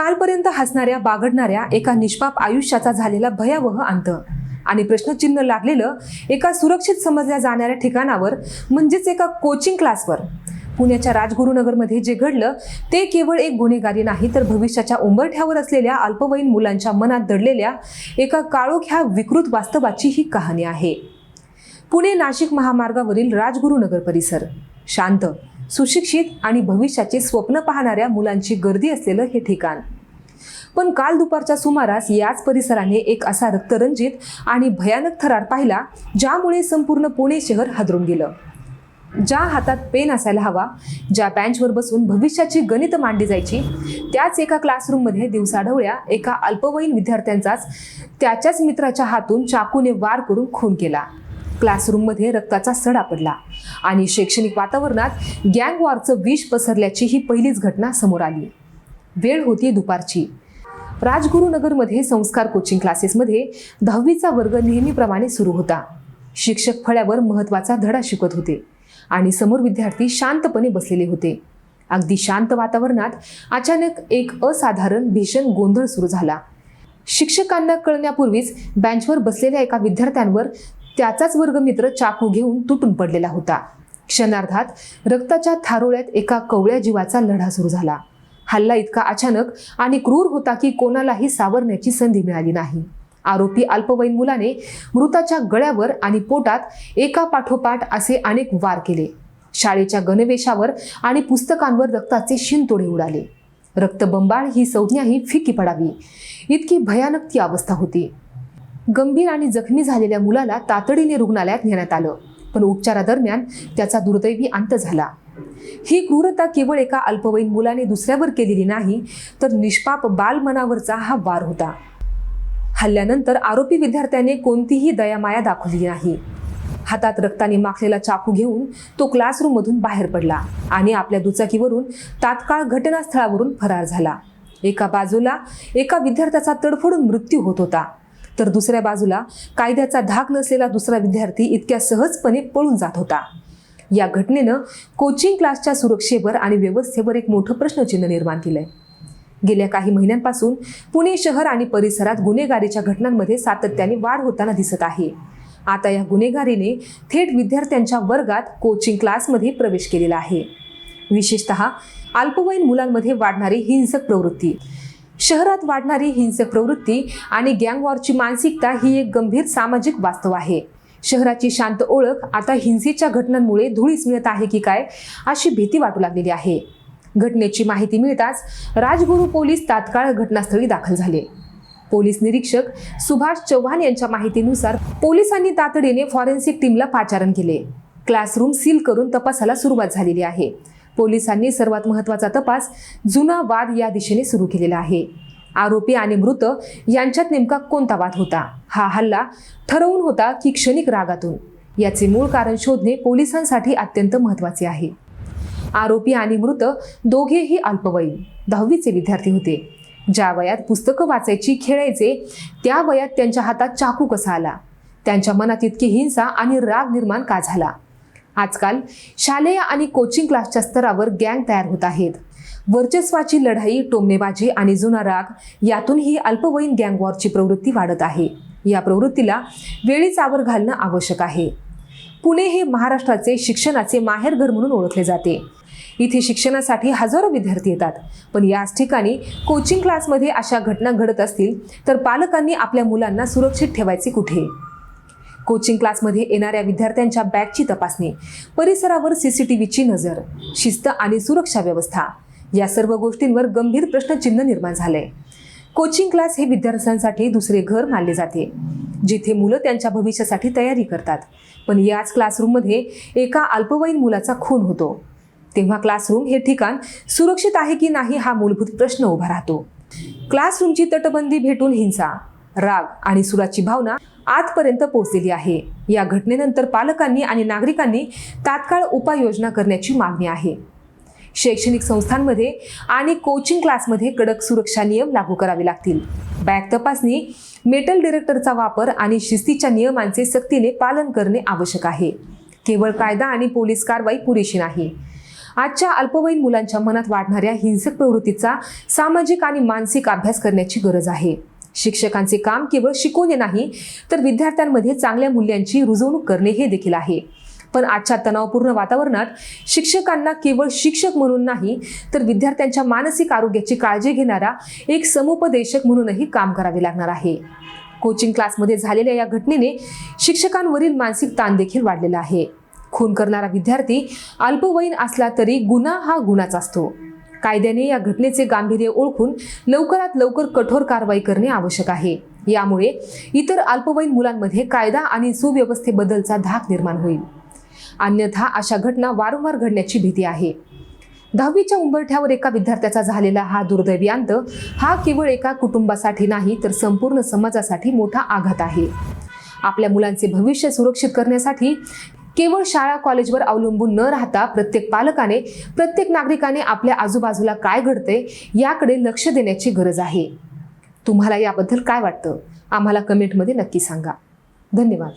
कालपर्यंत हसणाऱ्या बागडणाऱ्या एका निष्पाप आयुष्याचा झालेला भयावह अंत. आणि प्रश्नचिन्ह लागलेलं एका सुरक्षित समजल्या जाणाऱ्या ठिकाणावर म्हणजेच एका कोचिंग क्लासवर पुण्याच्या राजगुरुनगरमध्ये जे घडलं ते केवळ एक गुन्हेगारी नाही तर भविष्याच्या उंबरठ्यावर असलेल्या अल्पवयीन मुलांच्या मनात दडलेल्या एका काळोख्या विकृत वास्तवाची ही कहाणी आहे. पुणे नाशिक महामार्गावरील राजगुरुनगर परिसर. शांत सुशिक्षित आणि भविष्याचे स्वप्न पाहणाऱ्या मुलांची गर्दी असलेलं हे ठिकाण. पण काल दुपारच्या सुमारास याच परिसराने एक असा रक्तरंजित आणि भयानक थरार पाहिला ज्यामुळे संपूर्ण पुणे शहर हादरून गेलं. ज्या हातात पेन असायला हवा ज्या बँचवर बसून भविष्याची गणित मांडली जायची त्याच एका क्लासरूममध्ये दिवसाढवळ्या एका अल्पवयीन विद्यार्थ्यांचाच त्याच्याच मित्राच्या हातून चाकूने वार करून खून केला. क्लासरूममध्ये रक्ताचा सडा पडला. आणि शैक्षणिक वातावरणात गँग वॉरचं विष पसरल्याची ही पहिलीच घटना समोर आली. वेळ होती दुपारची. राजगुरुनगरमध्ये संस्कार कोचिंग क्लासेसमध्ये दहावीचा वर्ग नेहमीप्रमाणे सुरू होता. शिक्षक फळ्यावर महत्त्वाचा धडा शिकत होते. आणि समोर विद्यार्थी शांतपणे बसलेले होते. अगदी शांत वातावरणात अचानक एक असाधारण भीषण गोंधळ सुरू झाला. शिक्षकांना कळण्यापूर्वीच बेंचवर बसलेल्या एका विद्यार्थ्यांवर त्याचाच वर्गमित्र चाकू घेऊन तुटून पडलेला होता. क्षणार्धात रक्ताच्या थारोळ्यात एका कवळ्या जीवाचा लढा सुरू झाला. हल्ला इतका अचानक आणि क्रूर होता की कोणालाही सावरण्याची संधी मिळाली नाही. आरोपी अल्पवयीन मुलाने मृताच्या गळ्यावर आणि पोटात एका पाठोपाठ असे अनेक वार केले. शाळेच्या गणवेशावर आणि पुस्तकांवर रक्ताचे शिंतोडे उडाले. रक्तबंबाळ ही संज्ञाही फिकी पडावी. इतकी भयानक ती अवस्था होती. गंभीर आणि जखमी झालेल्या मुलाला तातडीने रुग्णालयात नेण्यात आलं. पण उपचारादरम्यान त्याचा दुर्दैवी अंत झाला. ही क्रूरता केवळ एका अल्पवयीन मुलाने दुसऱ्यावर केलेली नाही तर निष्पाप बालमनावरचा हा वार होता. हल्ल्यानंतर आरोपी विद्यार्थ्याने कोणतीही दयामाया दाखवली नाही. हातात रक्ताने माखलेला चाकू घेऊन तो क्लासरूममधून बाहेर पडला आणि आपल्या दुचाकीवरून तात्काळ घटनास्थळावरून फरार झाला. एका बाजूला एका विद्यार्थ्याचा तडफडून मृत्यू होत होता. तर दुसऱ्या बाजूला कायद्याचा धाक नसलेला दुसरा विद्यार्थी इतक्या सहजपणे पळून जात होता. या घटनेनं कोचिंग क्लासच्या सुरक्षेवर आणि व्यवस्थेवर एक मोठं प्रश्नचिन्ह निर्माण केलंय. गेल्या काही महिन्यांपासून पुणे शहर आणि परिसरात गुन्हेगारीच्या घटनांमध्ये सातत्याने वाढ होताना दिसत आहे. आता या गुन्हेगारीने थेट विद्यार्थ्यांच्या वर्गात कोचिंग क्लासमध्ये प्रवेश केलेला आहे. विशेषतः अल्पवयीन मुलांमध्ये वाढणारी हिंसक प्रवृत्ती. शहरात वाढणारी हिंसक प्रवृत्ती आणि गँगवॉरची मानसिकता ही एक गंभीर सामाजिक वास्तव आहे. शहराची शांत ओळख आता हिंसेच्या घटनांमुळे धुळीस मिळत आहे की काय अशी भीती वाटू लागलेली आहे. घटनेची माहिती मिळताच राजगुरू पोलीस तात्काळ घटनास्थळी दाखल झाले. पोलीस निरीक्षक सुभाष चव्हाण यांच्या माहितीनुसार पोलिसांनी तातडीने फॉरेन्सिक टीमला पाचारण केले. क्लासरूम सील करून तपासाला सुरुवात झालेली आहे. पोलिसांनी सर्वात महत्त्वाचा तपास जुना वाद या दिशेने सुरू केलेला आहे. आरोपी आणि मृत यांच्यात नेमका कोणता वाद होता? हा हल्ला ठरवून होता की क्षणिक रागातून. याचे मूळ कारण शोधणे पोलिसांसाठी अत्यंत महत्त्वाचे आहे. आरोपी आणि मृत दोघेही अल्पवयीन दहावीचे विद्यार्थी होते. ज्या वयात पुस्तकं वाचायची खेळायचे त्या वयात त्यांच्या हातात चाकू कसा आला? त्यांच्या मनात इतकी हिंसा आणि राग निर्माण का झाला? आजकाल शालेय आणि कोचिंग क्लासच्या स्तरावर गँग तयार होत आहेत. वर्चस्वाची लढाई टोमनेबाजी आणि जुना राग यातून ही अल्पवयीन गँग वॉरची प्रवृत्ती वाढत आहे. या प्रवृत्तीला वेळीच आवर घालणं आवश्यक आहे. पुणे हे महाराष्ट्राचे शिक्षणाचे माहेरघर म्हणून ओळखले जाते. इथे शिक्षणासाठी हजारो विद्यार्थी येतात. पण याच ठिकाणी कोचिंग क्लासमध्ये अशा घटना घडत असतील तर पालकांनी आपल्या मुलांना सुरक्षित ठेवायचे कुठे? कोचिंग क्लासमध्ये येणाऱ्या विद्यार्थ्यांच्या बॅगची तपासणी परिसरावर सीसीटीव्हीची नजर शिस्त आणि सुरक्षा व्यवस्था या सर्व गोष्टींवर गंभीर प्रश्नचिन्ह निर्माण झालंय कोचिंग क्लास हे विद्यार्थ्यांसाठी दुसरे घर मानले जाते जिथे मुलं त्यांच्या भविष्यासाठी तयारी करतात. पण याच क्लासरूममध्ये एका अल्पवयीन मुलाचा खून होतो. तेव्हा क्लासरूम हे ठिकाण सुरक्षित आहे की नाही हा मूलभूत प्रश्न उभा राहतो. क्लासरूमची तटबंदी भेटून हिंसा राग आणि सुराची भावना आजपर्यंत पोहोचलेली आहे. या घटनेनंतर पालकांनी आणि नागरिकांनी तात्काळ उपाययोजना करण्याची मागणी आहे. शैक्षणिक संस्थांमध्ये आणि कोचिंग क्लासमध्ये कडक सुरक्षा नियम लागू करावे लागतील. बॅग तपासणी मेटल डिरेक्टरचा वापर आणि शिस्तीच्या नियमांचे सक्तीने पालन करणे आवश्यक आहे. केवळ कायदा आणि पोलीस कारवाई पुरेशी नाही. आजच्या अल्पवयीन मुलांच्या मनात वाढणाऱ्या हिंसक प्रवृत्तीचा सामाजिक आणि मानसिक अभ्यास करण्याची गरज आहे. शिक्षकांचे काम केवळ शिकवणे नाही तर विद्यार्थ्यांमध्ये चांगल्या मूल्यांची रुजवणूक करणे हे देखील आहे. पण आजच्या तणावपूर्ण वातावरणात शिक्षकांना केवळ शिक्षक म्हणून नाही तर विद्यार्थ्यांच्या मानसिक आरोग्याची काळजी घेणारा एक समुपदेशक म्हणूनही काम करावे लागणार आहे. कोचिंग क्लासमध्ये झालेल्या या घटनेने शिक्षकांवरील मानसिक ताण देखील वाढलेला आहे. खून करणारा विद्यार्थी अल्पवयीन असला तरी गुन्हा हा गुन्हाच असतो. कायद्याने या घटनेचे गांभीर्य ओळखून लवकरात लवकर कठोर कारवाई करणे आवश्यक आहे. यामुळे इतर अल्पवयीन मुलांमध्ये कायदा आणि सुव्यवस्थेबद्दलचा धाक निर्माण होईल. अन्यथा अशा घटना वारंवार घडण्याची भीती आहे. दहावीच्या उंबरठ्यावर एका विद्यार्थ्याचा झालेला हा दुर्दैवी अंत हा केवळ एका कुटुंबासाठी नाही तर संपूर्ण समाजासाठी मोठा आघात आहे. आपल्या मुलांचे भविष्य सुरक्षित करण्यासाठी केवळ शाळा कॉलेजवर अवलंबून न राहता प्रत्येक पालकाने प्रत्येक नागरिकाने आपल्या आजूबाजूला काय घडते याकडे लक्ष देण्याची गरज आहे. तुम्हाला याबद्दल काय वाटतं? आम्हाला कमेंटमध्ये नक्की सांगा. धन्यवाद.